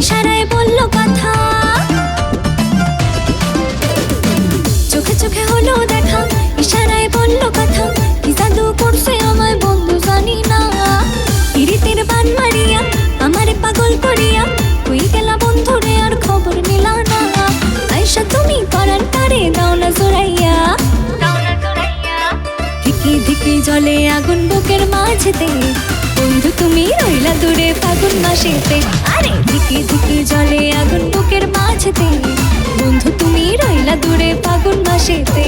ইশারায় বলল কথা। চোখে চোখে হলো দেখা, ইশারায় বলল কথা। কি জাদু করছে আমায় বন্ধু জানি না। ইরিতের বান মারিয়া, আমারে পাগল করিয়া তুই গেলা বন্ধুরে আর খবর নিলা না। আয়সা তুমি পরান তারে দাও না জোরাইয়া ধিকি ধিকি জলে আগুন বুকের মাঝেতে। বন্ধু, তুমি রইলা দূরে, ফাগুন মাসেতে। ধিকি জলে আগুন বুকের মাঝেতে। বন্ধু, তুমি রইলা দূরে ফাগুন মাসেতে।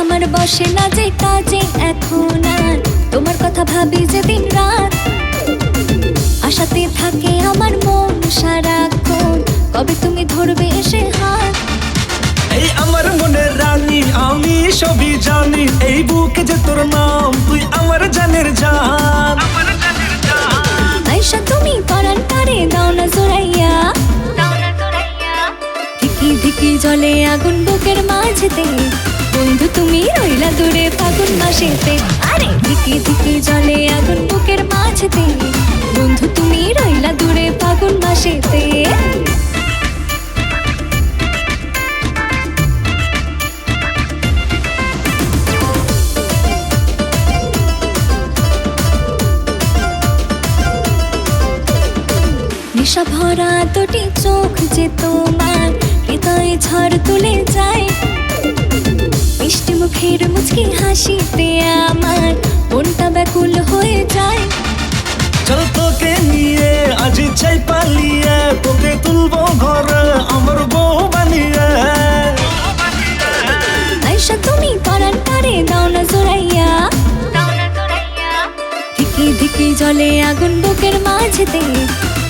আমার বসে না যে কাজে এখন আর। তোমার কথা ভাবি যে দিন রাত। আশাতে থাকে আমার মন সারাক্ষণ কবে তুমি ধরবে এসে হাত? এই আমার মনের রানী আমি সবই জানি। এই বুকে যে তোর নাম তুই আমার জানের জান। আয়সা তুমি পরান তারে দাও না জোরাইয়া ধিকি ধিকি জলে আগুন বুকের মাঝেতে। বন্ধু তুমি রইলা দূরে ফাগুন মাসেতে। আরে ধিকি ধিকি জলে আগুন নেশা ভরা দুটি চোখ যে তোমার হৃদয়ে ঝড় তুলে যায়। মিষ্টি মুখের মুচকি হাসিতে আমার মনটা ব্যাকুল হয়ে যায়। চল তোকে নিয়ে আজ চাই পালিয়ে তোকে তুলবো ঘরে আমার বউ বানিয়ে। আয়সা তুমি পরান পারে দাও না জোরাইয়া ধিকি ধিকি জলে আগুন বুকের মাঝেতে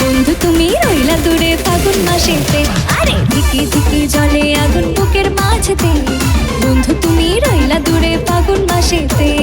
বন্ধু, তুমি রইলা দূরে, ফাগুন মাসেতে। আরে ধিকে ধিকে জলে আগুন বুকের মাঝেতে। বন্ধু, তুমি রইলা দূরে, ফাগুন মাসেতে।